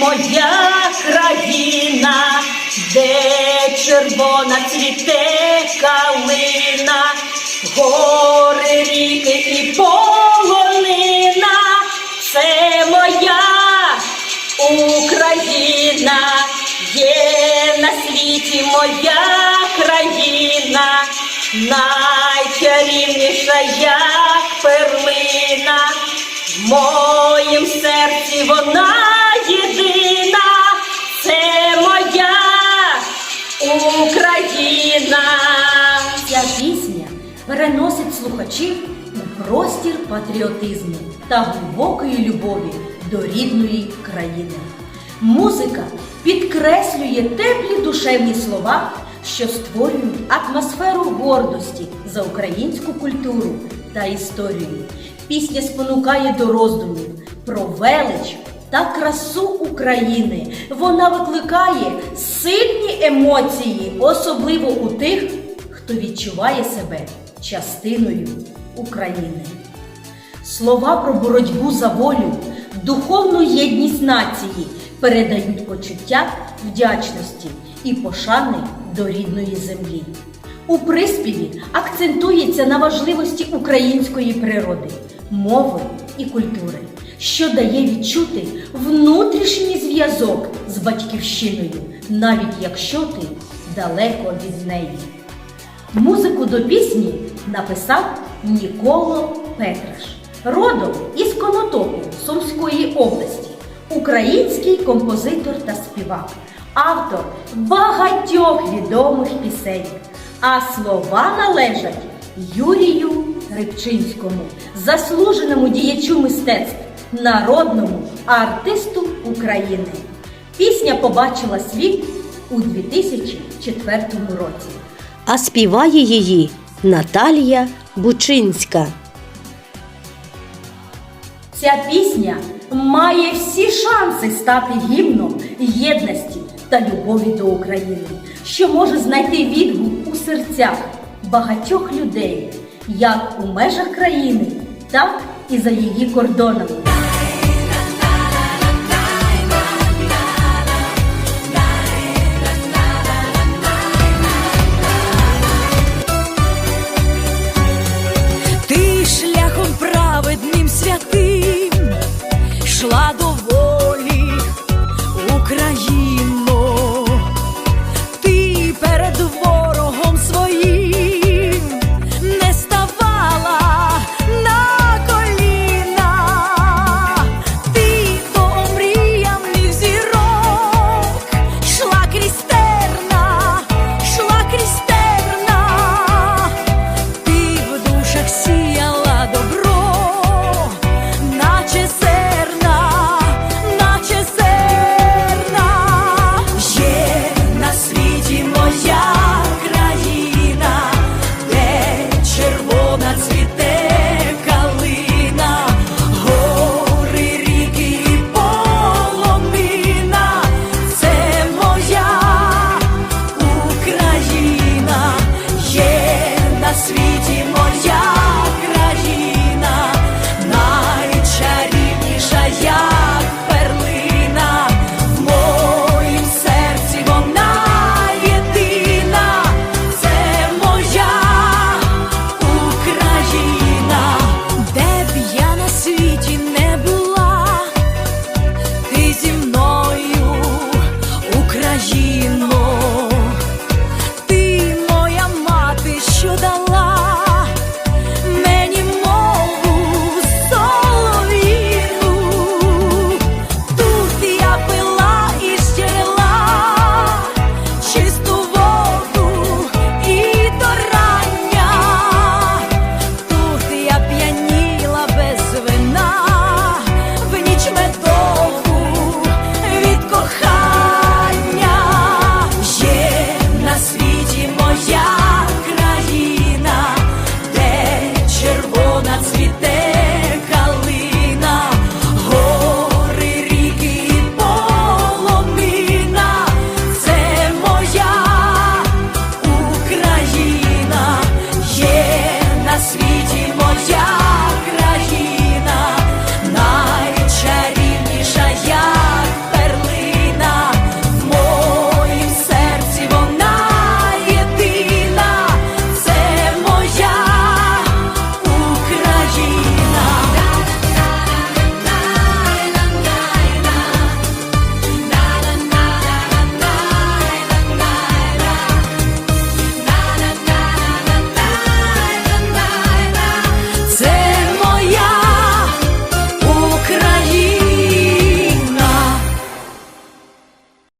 моя країна, де червона цвіте калина, гори, ріки і полонина, це моя Україна, є на світі моя країна, найчарівніша як перлина, в моїм серці вона Україна. Ця пісня переносить слухачів у простір патріотизму та глибокої любові до рідної країни. Музика підкреслює теплі душевні слова, що створюють атмосферу гордості за українську культуру та історію. Пісня спонукає до роздумів про велич та красу України. Вона викликає сильні емоції, особливо у тих, хто відчуває себе частиною України. Слова про боротьбу за волю, духовну єдність нації передають почуття вдячності і пошани до рідної землі. У приспіві акцентується на важливості української природи, мови і культури, що дає відчути внутрішній зв'язок з батьківщиною, навіть якщо ти далеко від неї. Музику до пісні написав Ніколо Петраш, родом із Конотопу Сумської області, український композитор та співак, автор багатьох відомих пісень. А слова належать Юрію Рибчинському, заслуженому діячу мистецтв, народному артисту України. Пісня побачила світ у 2004 році. а співає її Наталія Бучинська. Ця пісня має всі шанси стати гімном єдності та любові до України, що може знайти відгук у серцях багатьох людей, як у межах країни, так і за її кордонами.